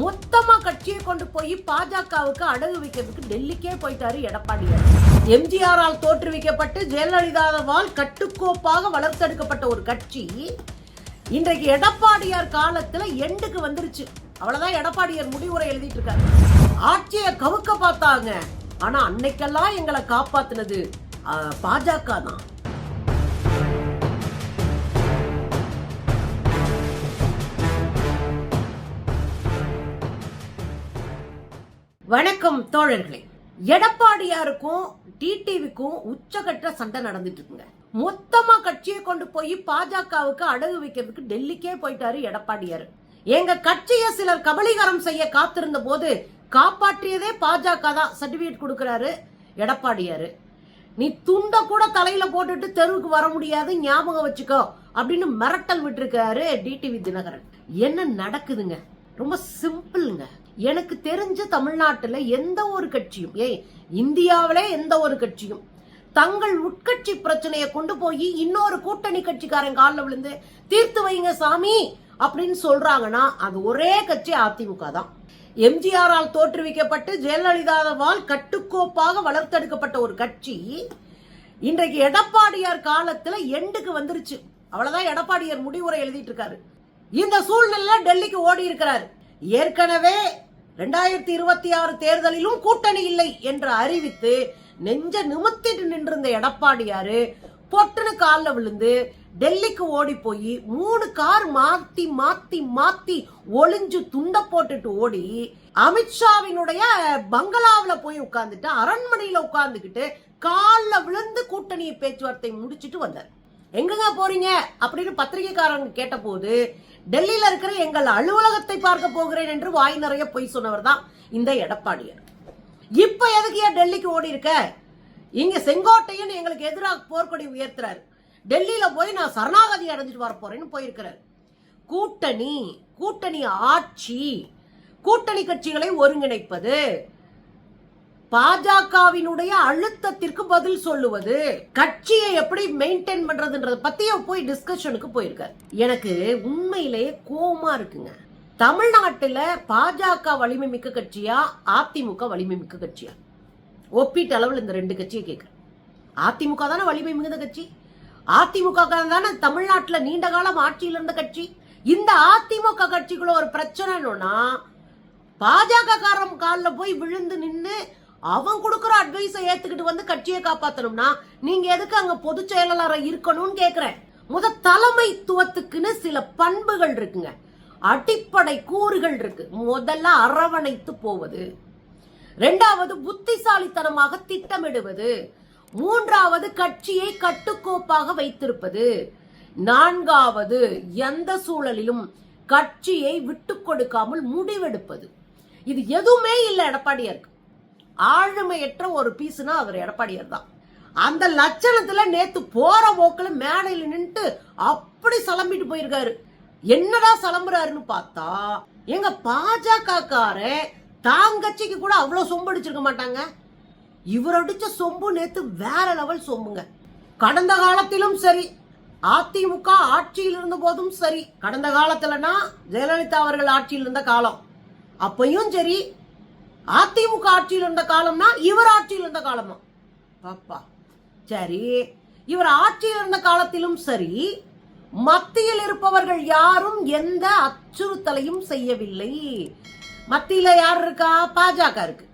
மொத்தமா கட்சியை கொண்டு போய் பாஜகவுக்கு அடகு வைக்கிறதுக்கு டெல்லிக்கே போயிட்டாரு எடப்பாடியார் எம்ஜிஆரால் தோற்றுவிக்கப்பட்டு ஜெயலலிதாவால் கட்டுக்கோப்பாக வளர்த்தெடுக்கப்பட்ட ஒரு கட்சி இன்றைக்கு எடப்பாடியார் காலத்துல எண்டுக்கு வந்துருச்சு. அவ்வளவுதான் எடப்பாடியார் முடிவுரை எழுதிட்டு இருக்காரு ஆட்சியை கவுக்க பார்த்தாங்க. ஆனா அன்னைக்கெல்லாம் எங்களை காப்பாத்தினது பாஜக தான் வணக்கம் தோழர்களே. எடப்பாடியாருக்கும் டிடிவிக்கும் உச்சகட்ட சண்டை நடந்துட்டு இருக்குங்க மொத்தமா கட்சியை கொண்டு போய் பாஜகவுக்கு அடகு வைக்கிறதுக்கு டெல்லிக்கே போயிட்டாரு எடப்பாடியார். எங்க கட்சியை சிலர் கபலீகரம் செய்ய காத்திருந்த போது காப்பாற்றியதே பாஜக தான் சர்டிபிகேட் கொடுக்கிறாரு எடப்பாடியாரு. நீ துண்ட கூட தலையில போட்டுட்டு தெருவுக்கு வர முடியாது ஞாபகம் வச்சுக்கோ அப்படின்னு மிரட்டல் விட்டுருக்காரு டிடிவி தினகரன். என்ன நடக்குதுங்க? ரொம்ப சிம்பிள்ங்க. எனக்கு தெரிஞ்ச தமிழ்நாட்டுல எந்த ஒரு கட்சியும் ஏய் இந்தியாவிலே எந்த ஒரு கட்சியும் தங்கள் உட்கட்சி பிரச்சனையை கொண்டு போய் இன்னொரு கூட்டணி கட்சிக்காரன் காலில் விழுந்து தீர்த்து வைங்க சாமி அப்படின்னு சொல்றாங்கன்னா அது ஒரே கட்சி அதிமுக தான். எம்ஜிஆரால் தோற்றுவிக்கப்பட்டு ஜெயலலிதாவால் கட்டுக்கோப்பாக வளர்த்தெடுக்கப்பட்ட ஒரு கட்சி இன்றைக்கு எடப்பாடியார் காலத்துல எண்டுக்கு வந்துருச்சு. அவ்வளவுதான் எடப்பாடியார் முடிவுரை எழுதிட்டு இருக்காரு. இந்த சூழ்நிலை டெல்லிக்கு ஓடி இருக்கிறார் ஏற்கனவே ரெண்டாயிரத்தி இருபத்தி ஆறு தேர்தலிலும் கூட்டணி இல்லை என்று அறிவித்து நெஞ்ச நிமித்திட்டு நின்றிருந்த எடப்பாடியாரு பொட்டுன்னு காலில் விழுந்து டெல்லிக்கு ஓடி போய் மூணு கார் மாத்தி மாத்தி மாத்தி ஒளிஞ்சு துண்ட போட்டுட்டு ஓடி அமித்ஷாவினுடைய பங்களாவில் போய் உட்கார்ந்துட்டு அரண்மனையில் உட்கார்ந்துக்கிட்டு காலில் விழுந்து கூட்டணி பேச்சுவார்த்தை முடிச்சிட்டு வந்தார். எங்கங்க போறீங்க? அப்படின்னு பத்திரிகைக்காரங்க கேட்டபோது டெல்லியில இருக்கிற எங்கள் அலுவலகத்தை பார்க்க போகிறேன் என்று வாய் நிறைய பொய் சொன்னவர் தான் இந்த எடப்பாடியர். இப்ப எதுக்கு ஏன் டெல்லிக்கு ஓடி இருக்க? இங்க செங்கோட்டையன் எங்களுக்கு எதிராக போர்க்கொடி உயர்த்துறாரு. டெல்லியில போய் நான் சரணாகதி அடைஞ்சிட்டு வர போறேன்னு போயிருக்கிறார். கூட்டணி கூட்டணி ஆட்சி கூட்டணி கட்சிகளை ஒருங்கிணைப்பது பாஜகவினுடைய அழுத்தத்திற்கு பதில் சொல்லுவது கட்சியை எப்படி மெயின்டைன் பண்றதுன்றத பத்தி போய் டிஸ்கஷனுக்கு போயிருக்காரு. எனக்கு உண்மையிலேயே கோபமா இருக்குங்க. தமிழ்நாட்டில் பாஜக வலிமை மிக்க கட்சியா அதிமுக வலிமை மிக்க கட்சியா? ஒப்பீட்டு அளவில் இந்த ரெண்டு கட்சியை கேட்குறேன். அதிமுக தானே வலிமை மிகுந்த கட்சி? அதிமுக தானே தமிழ்நாட்டில் நீண்ட காலம் ஆட்சியில் இருந்த கட்சி? இந்த அதிமுக கட்சிக்குள்ள ஒரு பிரச்சனைன்னா பாஜக காரம் காலில் போய் விழுந்து நின்று அவன் கொடுக்குற அட்வைஸை ஏத்துக்கிட்டு வந்து கட்சியை காப்பாத்தணும்னா நீங்க எதுக்கு அங்க பொதுச் செயலாளரா இருக்கணும்னு கேக்குறேன். முத தலைமைத்துவத்துக்குன்னு சில பண்புகள் இருக்குங்க. அடிப்படை கூறுகள் இருக்கு. முதல்ல அரவணைத்து போவது. ரெண்டாவது புத்திசாலித்தனமாக திட்டமிடுவது. மூன்றாவது கட்சியை கட்டுக்கோப்பாக வைத்திருப்பது. நான்காவது எந்த சூழலிலும் கட்சியை விட்டு கொடுக்காமல் முடிவெடுப்பது. இது எதுவுமே இல்லை எடப்பாடியாருக்கு. ஆளுமையற்ற ஒரு பீஸ்னா அவர் எடப்பாடியார் தான். அந்த லட்சணத்துல நேத்து போற போக்குல மேடையில நின்று அப்படி சலம்பிட்டு போயிருக்காரு. என்னடா சலம்புறாருன்னு பார்த்தா எங்க பாஜக தாங்கச்சிக்கு கூட அவ்வளவு சொம்பு அடிச்சிருக்க மாட்டாங்க. இவர் அடிச்ச சொம்பு நேத்து வேற லெவல் சொம்புங்க. கடந்த காலத்திலும் சரி அதிமுக ஆட்சியில் இருந்த போதும் சரி. கடந்த காலத்துலனா ஜெயலலிதா அவர்கள் ஆட்சியில் இருந்த காலம். அப்பையும் சரி அதிமுக ஆட்சியில் இருந்த காலம்னா இவர் ஆட்சியில் இருந்த காலமா? பாப்பா சரி. இவர் ஆட்சியில் இருந்த காலத்திலும் சரி மத்தியில் இருப்பவர்கள் யாரும் எந்த அச்சுறுத்தலையும் செய்யவில்லை. மத்தியில யார் இருக்கா? பாஜக இருக்கு.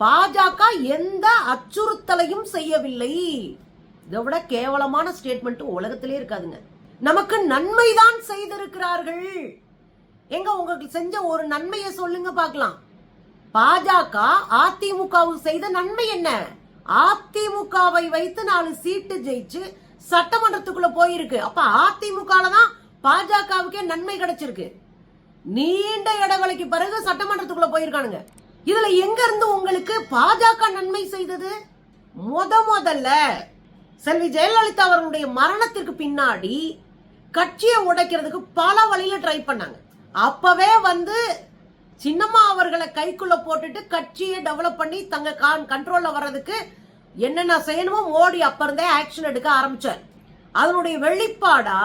பாஜக எந்த அச்சுறுத்தலையும் செய்யவில்லை. இதை விட கேவலமான ஸ்டேட்மெண்ட் உலகத்திலே இருக்காதுங்க. நமக்கு நன்மைதான் செய்திருக்கிறார்கள். எங்க உங்களுக்கு செஞ்ச ஒரு நன்மையை சொல்லுங்க பார்க்கலாம். பாஜக அதிமுகவுக்கு செய்த நன்மை என்ன? அதிமுகவை வைத்து நாலு சீட்டு ஜெயிச்சு சட்டமன்றத்துக்குள்ள போயிருக்கு. அப்ப அதிமுக தான் பாஜகவுக்கே நன்மை கிடைச்சிருக்கு. நீண்ட இடைவெளிக்கு பிறகு சட்டமன்றத்துக்குள்ள போயிருக்கானுங்க. இதுல எங்க இருந்து உங்களுக்கு பாஜக நன்மை செய்தது? முத முதல்ல செல்வி ஜெயலலிதா அவர்களுடைய மரணத்திற்கு பின்னாடி கட்சியை உடைக்கிறதுக்கு பல வழியில ட்ரை பண்ணாங்க. அப்பவே வந்து சின்னம்மா அவர்களை கைக்குள்ள போட்டுட்டு கட்சியை டெவலப் பண்ணி தங்க கண்ட்ரோல்ல வர்றதுக்கு என்னென்ன செய்யணுமோ மோடி அப்ப இருந்தே ஆக்ஷன் எடுக்க ஆரம்பிச்சார். அதனுடைய வெளிப்பாடா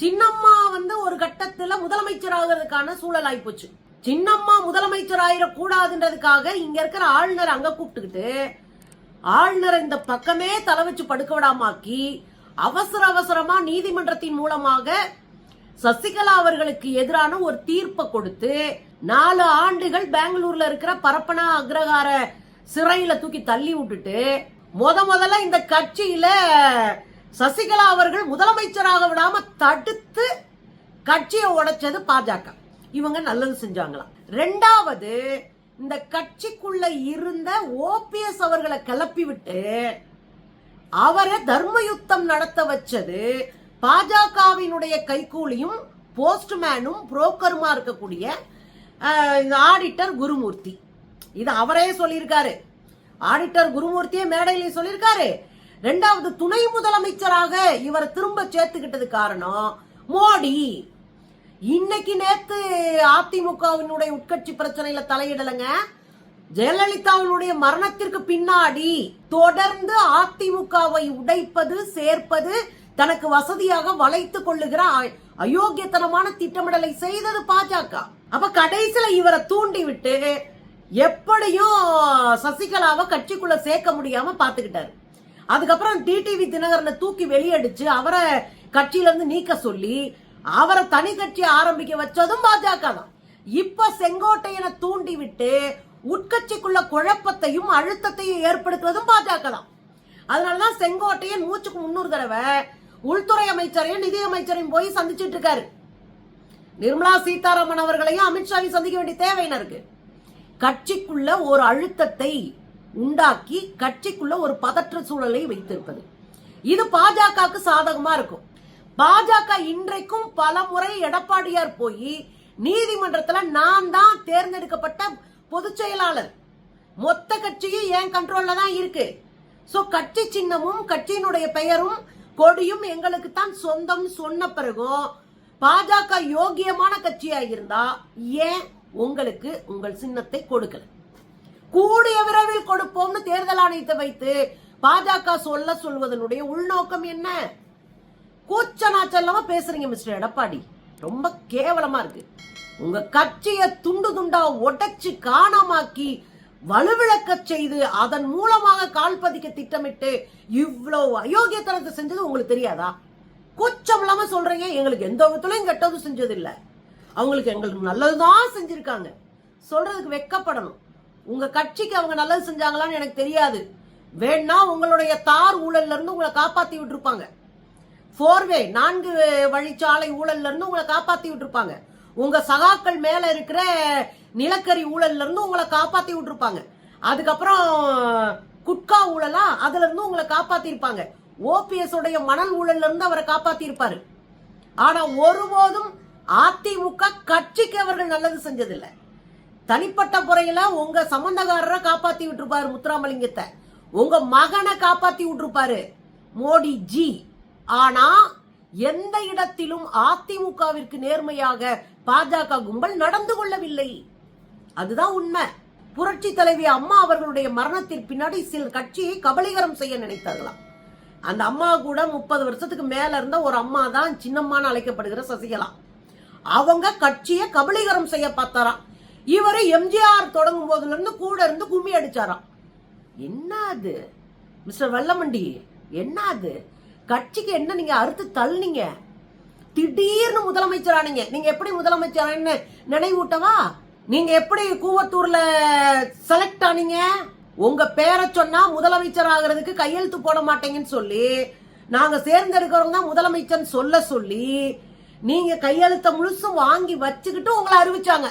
சின்னம்மா வந்து ஒரு கட்டத்துல முதலமைச்சர் ஆகிறதுக்கான சூழல் ஆயிப்போச்சு. சின்னம்மா முதலமைச்சர் ஆயிடக்கூடாதுன்றதுக்காக இங்க இருக்கிற ஆளுநர் அங்க கூப்பிட்டுக்கிட்டு ஆளுநர் இந்த பக்கமே தலை வச்சு படுக்க விடாமாக்கி அவசர அவசரமா நீதிமன்றத்தின் மூலமாக சசிகலா அவர்களுக்கு எதிரான ஒரு தீர்ப்பை கொடுத்து நாலு ஆண்டுகள் பெங்களூர்ல இருக்கிற பரப்பனா அக்ரஹார சிறையில தூக்கி தள்ளி விட்டுட்டு முத முதல்ல இந்த கட்சியில சசிகலா அவர்கள் முதலமைச்சராக விடாம தடுத்து கட்சியை உடைச்சது பாஜக. இவங்க நல்லது செஞ்சாங்களாம். ரெண்டாவது இந்த கட்சிக்குள்ள இருந்த ஓபிஎஸ் அவர்களை கிளப்பி விட்டு அவரை தர்ம யுத்தம் நடத்த வச்சது பாஜகவினுடைய கைகூலியும் போஸ்ட்மேனும் புரோக்கருமா இருக்கக்கூடிய இந்த ஆடிட்டர் குருமூர்த்தி. இது அவரே சொல்லியிருக்காரு. ஆடிட்டர் குருமூர்த்தியே மேடையிலே சொல்லியிருக்காரு. ரெண்டாவது துணை முதலமைச்சராக இவரை திரும்ப சேர்த்துக்கிட்டது காரணம் மோடி. இன்னைக்கு நேத்து அதிமுகவினுடைய உட்கட்சி பிரச்சனையில தலையிடலைங்க. ஜெயலலிதாவினுடைய மரணத்திற்கு பின்னாடி தொடர்ந்து அதிமுகவை உடைப்பது சேர்ப்பது தனக்கு வசதியாக வளைத்துக் கொள்ளுகிற அயோக்கியத்தனமான திட்டமிடலை செய்தது பாஜக. அப்ப கடைசியில இவரை தூண்டி விட்டு எப்படியும் சசிகலாவை கட்சிக்குள்ள சேர்க்க முடியாம பாத்துக்கிட்டாரு அதுக்கப்புறம் டிடிவி தினகரனை தூக்கி வெளியடிச்சு அவரை கட்சியில இருந்து நீக்க சொல்லி அவரை தனி கட்சி ஆரம்பிக்க வச்சதும் பாஜக தான். இப்ப செங்கோட்டையனை தூண்டி விட்டு உட்கட்சிக்குள்ள குழப்பத்தையும் அழுத்தத்தையும் ஏற்படுத்துவதும் பாஜக தான். அதனாலதான் செங்கோட்டையன் மூச்சுக்கு முன்னூறு தடவை உள்துறை அமைச்சரையும் நிதியமைச்சரையும் போய் சந்திச்சுட்டு இருக்காரு நிர்மலா சீதாராமன் அவர்களையும் அமித்ஷாவையும் சந்திக்க வேண்டிய தேவையின இருக்கு? கட்சிக்குள்ள ஒரு அழுத்தத்தை உண்டாக்கி கட்சிக்குள்ள ஒரு பதற்ற சூழலை வைத்திருப்பது. இது பாஜகவுக்கு சாதகமா இருக்கும். பாஜக இன்றைக்கும் பல முறை எடப்பாடியார் போய் நீதிமன்றத்துல நான் தான் தேர்ந்தெடுக்கப்பட்ட பொதுச் செயலாளர். மொத்த கட்சியும் என் கண்ட்ரோல்ல தான் இருக்கு? சோ கட்சி சின்னமும் கட்சியினுடைய பெயரும் கொடியும் எங்களுக்கு தான் சொந்தம் சொன்ன பிறகும் பாஜக யோகியமான கட்சியா இருந்தா ஏன் உங்களுக்கு உங்கள் சின்னத்தை கொடுக்கல? கூடிய விரைவில் கொடுப்போம்னு தேர்தல் ஆணையத்தை வைத்து பாஜக சொல்ல சொல்வதனுடைய உள்நோக்கம் என்ன? கூச்ச நாச்சல்லாம பேசுறீங்க மிஸ்டர் எடப்பாடி. ரொம்ப கேவலமா இருக்கு. உங்க கட்சியை துண்டு துண்டா உடைச்சு காணாமாக்கி வலுவிழக்க செய்து அதன் மூலமாக கால் பதிக்க திட்டமிட்டு இவ்வளவு அயோக்கியத்தனத்தை செஞ்சது உங்களுக்கு தெரியாதா? கொச்சம் இல்லாம சொல்றீங்க. எங்களுக்கு எந்த விதத்திலையும் கெட்டதும் செஞ்சது இல்ல அவங்களுக்கு எங்களுக்கு நல்லதுதான் செஞ்சிருக்காங்க. சொல்றதுக்கு வெக்கப்படணும். உங்க கட்சிக்கு அவங்க நல்லது செஞ்சாங்களான்னு எனக்கு தெரியாது. வேணா உங்களுடைய தார் ஊழல்ல இருந்து உங்களை காப்பாத்தி விட்டுருப்பாங்க. ஃபோர்வே நான்கு வழிச்சாலை ஊழல்ல இருந்து உங்களை காப்பாத்தி விட்டுருப்பாங்க. உங்க சகாக்கள் மேல இருக்கிற நிலக்கரி ஊழல்ல இருந்து உங்களை காப்பாத்தி விட்டுருப்பாங்க. அதுக்கப்புறம் குட்கா ஊழலா? அதுல இருந்து உங்களை காப்பாத்தி இருப்பாங்க. ஓபிஎஸ் உடைய மணல் ஊழல்ல இருந்து அவரை காப்பாத்தி இருப்பாரு. ஆனா ஒருபோதும் அதிமுக கட்சிக்கு அவர்கள் நல்லது செஞ்சதில்லை. தனிப்பட்ட முறையில உங்க சம்பந்தக்காரரை காப்பாத்தி விட்டுருப்பாரு முத்துராமலிங்கத்தை. உங்க மகனை காப்பாத்தி விட்டுருப்பாரு மோடி ஜி ஆனா எந்த இடத்திலும் அதிமுகவிற்கு நேர்மையாக பாஜக கும்பல் நடந்து கொள்ளவில்லை. அதுதான் உண்மை. புரட்சி தலைவி அம்மா அவர்களுடைய மரணத்திற்கு பின்னாடி சில கட்சியை கபலீகரம் செய்ய நினைத்தார்களாம். அந்த அம்மா கூட முப்பது வருஷத்துக்கு மேல இருந்த ஒரு அம்மா தான் சின்னம்மான்னு அழைக்கப்படுகிற சசிகலா. அவங்க கட்சியை கபலீகரம் செய்ய பார்த்தாராம். இவரு எம்ஜிஆர் தொடங்கும் போதுல இருந்து கூட இருந்து கும்மி அடிச்சாராம். என்ன அது மிஸ்டர் வெள்ளமண்டி என்ன அது கட்சிக்கு என்ன நீங்க அறுத்து தள்ளுனீங்க? திடீர்னு முதலமைச்சரானீங்க. நீங்க எப்படி முதலமைச்சரானு நினைவூட்டவா? நீங்க எப்படி கூவத்தூர்ல செலக்ட் ஆனீங்க? உங்க பேரை சொன்னா முதலமைச்சர் ஆகிறதுக்கு கையெழுத்து போட மாட்டேங்கன்னு சொல்லி நாங்க சேர்ந்தெடுக்கிறவங்க தான் முதலமைச்சர் சொல்ல சொல்லி நீங்க கையெழுத்த முழுசும் வாங்கி வச்சுக்கிட்டு உங்களை அறிவிச்சாங்க.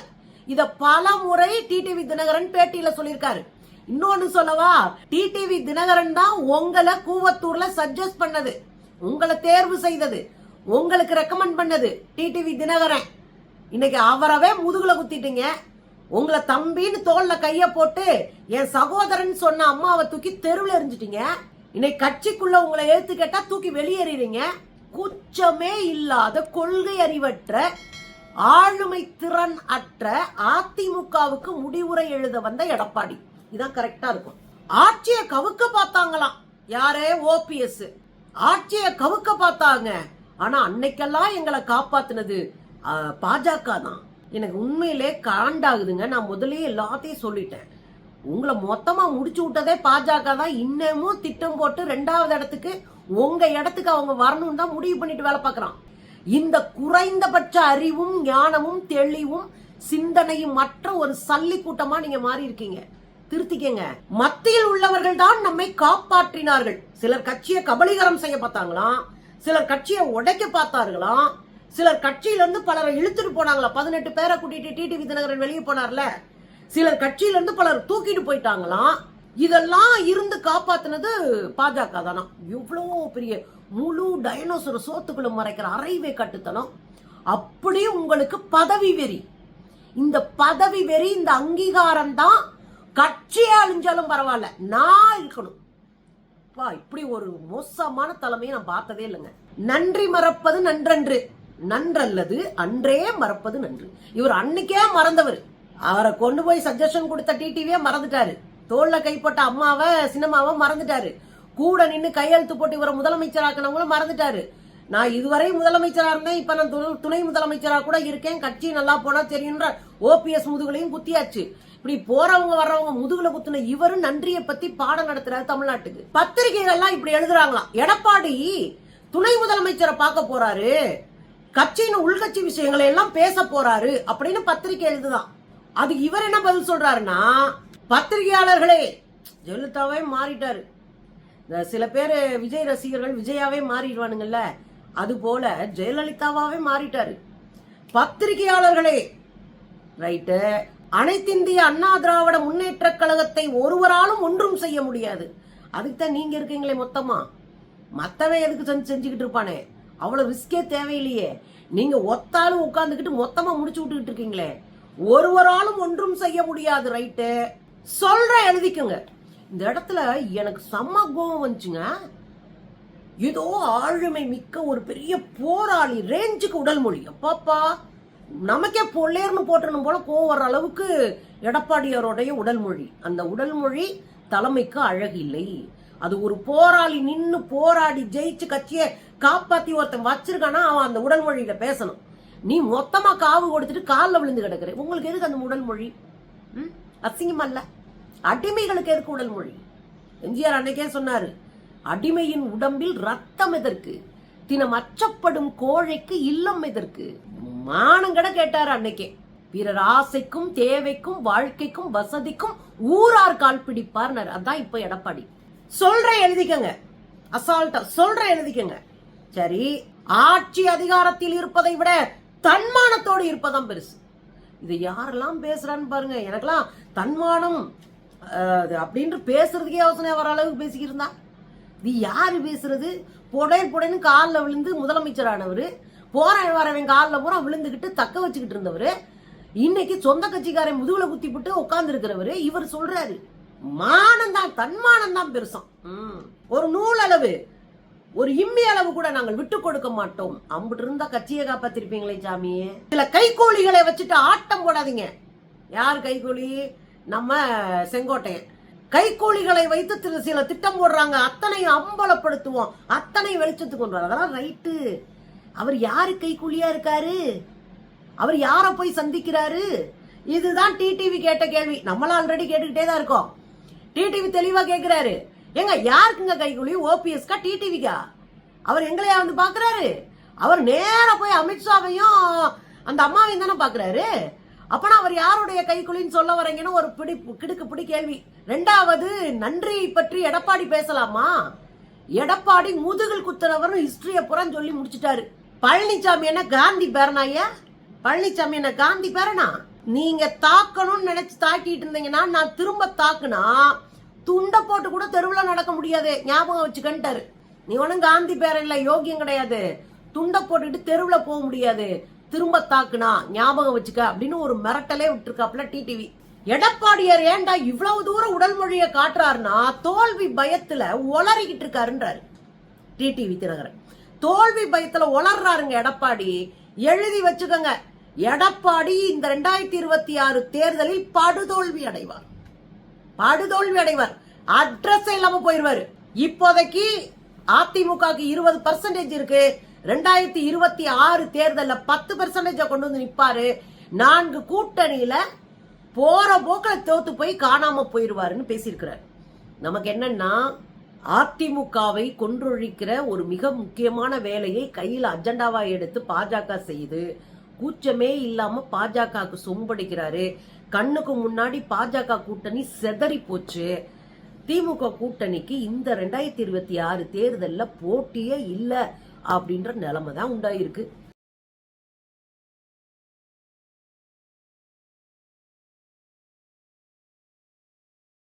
இத பல முறை டிடிவி தினகரன் பேட்டியில சொல்லியிருக்காரு. இன்னொன்னு சொல்லவா டிடிவி தினகரன் தான் உங்களை கூவத்தூர்ல சஜஸ்ட் பண்ணது. உங்களை தேர்வு செய்தது. உங்களுக்கு ரெக்கமெண்ட் பண்ணது டிடிவி தினகரன். இன்னைக்கு அவரவே முதுகுல குத்திட்டீங்க. உங்களை தம்பின்னு தோல்ல கைய போட்டு என் சகோதரன் சொன்ன அம்மாவை தூக்கி தெருவில் எரிஞ்சிட்டீங்க இன்னைக்கு கட்சிக்குள்ள உங்களை எழுத்து கேட்டா தூக்கி வெளியேறீங்க குச்சமே இல்லாத கொள்கை அறிவற்ற ஆளுமை திறன் அற்ற அதிமுகவுக்கு முடிவுரை எழுத வந்த எடப்பாடி. இதான் கரெக்டா இருக்கும். ஆட்சியை கவுக்க பார்த்தாங்களாம். யாரே? ஓபிஎஸ் ஆட்சியை கவுக்க பார்த்தாங்க. ஆனா அன்னைக்கெல்லாம் எங்களை காப்பாத்தினது பாஜக தான். எனக்கு உண்மையிலே காண்டாகுதுங்க. நான் முதல்லயே எல்லாத்தையும் சொல்லிட்டேன். உங்களை மொத்தமாக முடிச்சு விட்டதே பாஜக தான். இன்னமும் திட்டம் போட்டு ரெண்டாவது இடத்துக்கு உங்கள் இடத்துக்கு அவங்க வரணும்னு தான் முடிவு பண்ணிட்டு வேலை பார்க்குறான். இந்த குறைந்தபட்ச அறிவும் ஞானமும் தெளிவும் சிந்தனையும் மற்ற ஒரு சல்லி கூட்டமா நீங்க மாறி இருக்கீங்க திருத்திக்கங்க. மத்தியில் உள்ளவர்கள் தான் நம்மை காப்பாற்றினார்கள். சிலர் கட்சியை கபலீகரம் செய்ய பார்த்தாங்களாம். சிலர் கட்சியை உடைக்க பார்த்தார்களாம். சிலர் கட்சியிலிருந்து பலரை இழுத்துட்டு போனாங்களா? பதினெட்டு பேரை கூட்டிட்டு டிடிவி தினகரன் வெளியே போனார்ல. சிலர் கட்சியிலிருந்து பலர் தூக்கிட்டு போயிட்டாங்களாம் இதெல்லாம் இருந்து காப்பாத்தினது பாஜக தானா? எவ்வளோ பெரிய முழு டைனோசர் சோத்துக்குள்ள மறைக்கிற அரைவே கட்டுத்தனம். அப்படியே உங்களுக்கு பதவி வெறி. இந்த பதவி வெறி இந்த அங்கீகாரம் தான் கட்சியே அழிஞ்சாலும் பரவாயில்ல. நான் இருக்கணும். அப்பா இப்படி ஒரு மோசமான தலைமையை நான் பார்த்ததே இல்லைங்க. நன்றி மறப்பது நன்றன்று. நன்றல்லது அன்றே மறப்பது நன்று. இவர் அன்னைக்கே மறந்தவர். அவரை கொண்டு போய் சஜஷன் கொடுத்த டிடிவியே மறந்துட்டாரு. தோல்ல கைப்பட்ட அம்மாவை சினிமாவை மறந்துட்டாரு. கூட நின்று கையெழுத்து போட்டு இவரை முதலமைச்சராக்கினவங்களும் மறந்துட்டாரு. நான் இதுவரை முதலமைச்சரா இருந்தேன் இப்ப நான் துணை- துணை முதலமைச்சரா கூட இருக்கேன். கட்சி நல்லா போனா தெரியுன்ற ஓபிஎஸ் முதுகுலையும் குத்தியாச்சு. இப்படி போறவங்க வர்றவங்க முதுகுல குத்துன இவரும் நன்றியை பத்தி பாடம் நடத்துறாரு தமிழ்நாட்டுக்கு. பத்திரிகைகள்லாம் இப்படி எழுதுறாங்களாம். எடப்பாடி துணை முதலமைச்சரை பார்க்க போறாரு. கட்சியின் உள்கட்சி விஷயங்களை எல்லாம் பேச போறாரு அப்படின்னு பத்திரிகை எழுதுதான். அதுக்கு இவர் என்ன பதில் சொல்றாருன்னா பத்திரிகையாளர்களே ஜெயலலிதாவே மாறிட்டாரு. சில பேர் விஜய் ரசிகர்கள் விஜயாவே மாறிடுவானுங்கல்ல அது போல ஜெயலலிதாவாவே மாறிட்டாரு. பத்திரிகையாளர்களே ரைட்டு அனைத்திந்திய அண்ணா திராவிட முன்னேற்ற கழகத்தை ஒருவராலும் ஒன்றும் செய்ய முடியாது. அதுக்கு தான் நீங்க இருக்கீங்களே மொத்தமா. மத்தவன் எதுக்கு செஞ்சு செஞ்சுக்கிட்டு இருப்பானே? அவ்வளோ ரிஸ்கே தேவையில்லையே. நீங்கள் ஒத்தாலும் உட்காந்துக்கிட்டு மொத்தமாக முடிச்சு விட்டுக்கிட்டு இருக்கீங்களே. ஒருவராலும் ஒன்றும் செய்ய முடியாது ரைட்டு சொல்கிறேன் எழுதிக்கோங்க. இந்த இடத்துல எனக்கு செம்ம கோபம் வந்துச்சுங்க. ஏதோ ஆளுமை மிக்க ஒரு பெரிய போராளி ரேஞ்சுக்கு உடல் மொழி. அப்பாப்பா நமக்கே பொல்லேர்னு போட்டணும் போல கோவம் வர்ற அளவுக்கு எடப்பாடியாரோடைய உடல் மொழி. அந்த உடல் மொழி தலைமைக்கு அழகில்லை. அது ஒரு போராளி நின்று போராடி ஜெயிச்சு கட்சியை காப்பாத்தி ஒருத்தன் வச்சிருக்கானா அவன் அந்த உடல் மொழியில பேசணும். நீ மொத்தமா காவு கொடுத்துட்டு காலில் விழுந்து கிடக்குற. உங்களுக்கு எதுக்கு அந்த உடல் மொழி? ம்? அசிங்கம் அல்ல அடிமைகளுக்கு எதுக்கு உடல் மொழி? எம்ஜிஆர் அன்னைக்கே சொன்னாரு அடிமையின் உடம்பில் ரத்தம் எதற்கு? தினம் அச்சப்படும் கோழைக்கு இல்லம் எதற்கு? மானங்கட கேட்டாரு அன்னைக்கே. பிறர் ஆசைக்கும் தேவைக்கும் வாழ்க்கைக்கும் வசதிக்கும் ஊரார் கால் பிடிப்பார்னாரு. அதான் இப்ப எடப்பாடி. சொல்ற எழுதிக்கங்க. அசால்ட்டா சொல்ற எழுதிக்கங்க. சரி ஆட்சி அதிகாரத்தில் இருப்பதை விட தன்மானத்தோடு இருப்பதான் பெருசு. இது யாரெல்லாம் பேசுறான்னு பாருங்க எனக்கெல்லாம் தன்மானம் அது அப்படின்ட்டு பேசுறதுக்கே யோசனை வர அளவுக்கு பேசிக்கிருந்தா இது யாரு பேசுறது? புடையல் புடைன்னு காலில் விழுந்து முதலமைச்சரானவர் போற வரவன் காலில் பூரா விழுந்துக்கிட்டு தக்க வச்சுக்கிட்டு இருந்தவர் இன்னைக்கு சொந்த கட்சிக்காரன் முதுகுல குத்தி போட்டு உட்கார்ந்து இருக்கிறவரு இவர் சொல்றாரு மானம் தான் தன்மானம் தான் ம். ஒரு நூல் அளவு ஒரு இம்மி அளவு கூட நாங்கள் விட்டு கொடுக்க மாட்டோம். அம்பிட்டு இருந்தா கட்சியை காப்பாத்திருப்பீங்களே சாமியே. சில கைகோழிகளை வச்சுட்டு ஆட்டம் போடாதீங்க. யார் கைகோழி நம்ம செங்கோட்டையன். கைகோழிகளை வைத்து திரு- சில திட்டம் போடுறாங்க. அத்தனை அம்பலப்படுத்துவோம். அத்தனை வெளிச்சத்துக்கு கொண்டு வர அதெல்லாம் ரைட்டு. அவர் யாரு கைகூலியா இருக்காரு? அவர் யாரை போய் சந்திக்கிறாரு? இதுதான் டிடிவி கேட்ட கேள்வி. நம்மளும் ஆல்ரெடி கேட்டுக்கிட்டே தான் இருக்கோம். டிடிவி தெளிவா கேட்கிறாரு ஏங்க யாருக்குங்க கைகூலி ஓபிஎஸ்கா டிடிவிக்கா அவர் எங்களையா வந்து பாக்குறாரு? அவர் நேராக போய் அமித்ஷாவையும் அந்த அம்மாவையும் தானே பாக்குறாரு? அப்பனா அவர் யாருடைய கைக்குழின்னு சொல்ல வரீங்கன்னு ஒரு பிடி கிடுக்கு பிடி கேள்வி. ரெண்டாவது நன்றியை பற்றி எடப்பாடி பேசலாமா? எடப்பாடி முதுகில் குத்துறவரும் ஹிஸ்டரிய புறம் சொல்லி முடிச்சிட்டாரு. பழனிசாமி என்ன காந்தி பேரனாயா பழனிசாமி என்ன காந்தி பேரனா? நீங்க தாக்கணும்னு நினைச்சு தாக்கிட்டு இருந்தீங்கன்னா நான் திரும்ப தாக்குனா துண்டை போட்டு கூட தெருவில் நடக்க முடியாது. ஞாபகம் வச்சுக்கன்ட்டாரு. நீ ஒன்றும் காந்தி பேரன் இல்லை யோகியம் கிடையாது. துண்டை போட்டுக்கிட்டு தெருவில் போக முடியாது. திரும்ப தாக்குனா ஞாபகம் வச்சுக்க அப்படின்னு ஒரு மிரட்டலே விட்டுருக்காப்புல டிடிவி எடப்பாடியார் ஏன்டா இவ்வளவு தூரம் உடல் மொழியை காட்டுறாருன்னா தோல்வி பயத்துல உளறிக்கிட்டு இருக்காருன்றாரு டிடிவி தினகரன். தோல்வி பயத்துல உளர்றாருங்க எடப்பாடி. எழுதி வச்சுக்கோங்க. எடப்பாடி இந்த ரெண்டாயிரத்தி இருபத்தி ஆறு தேர்தலில் படுதோல்வி அடைவார். படுதோல்வி அடைவார் அட்ரஸ் இல்லாம போயிருவாரு. இப்போதைக்கு அதிமுகக்கு இருபது பர்சன்டேஜ் இருக்கு. ரெண்டாயிரத்தி இருபத்தி ஆறு தேர்தலில் பத்து பர்சன்டேஜ கொண்டு வந்து நிப்பாரு. நான்கு கூட்டணியில போற போக்கில் தோத்து போய் காணாம போயிருவாருன்னு பேசியிருக்கிறார். நமக்கு என்னன்னா அதிமுகவை கொன்றொழிக்கிற ஒரு மிக முக்கியமான வேலையை கையில் அஜெண்டாவா எடுத்து பாஜக செய்து கூச்சமே இல்லாம பாஜகவுக்கு சொம்படிக்கிறாரு. கண்ணுக்கு முன்னாடி பாஜக கூட்டணி செதறி போச்சு. திமுக கூட்டணிக்கு இந்த ரெண்டாயிரத்தி இருபத்தி ஆறு தேர்தலில் போட்டியே இல்லை அப்படின்ற நிலைமை தான் உண்டாயிருக்கு.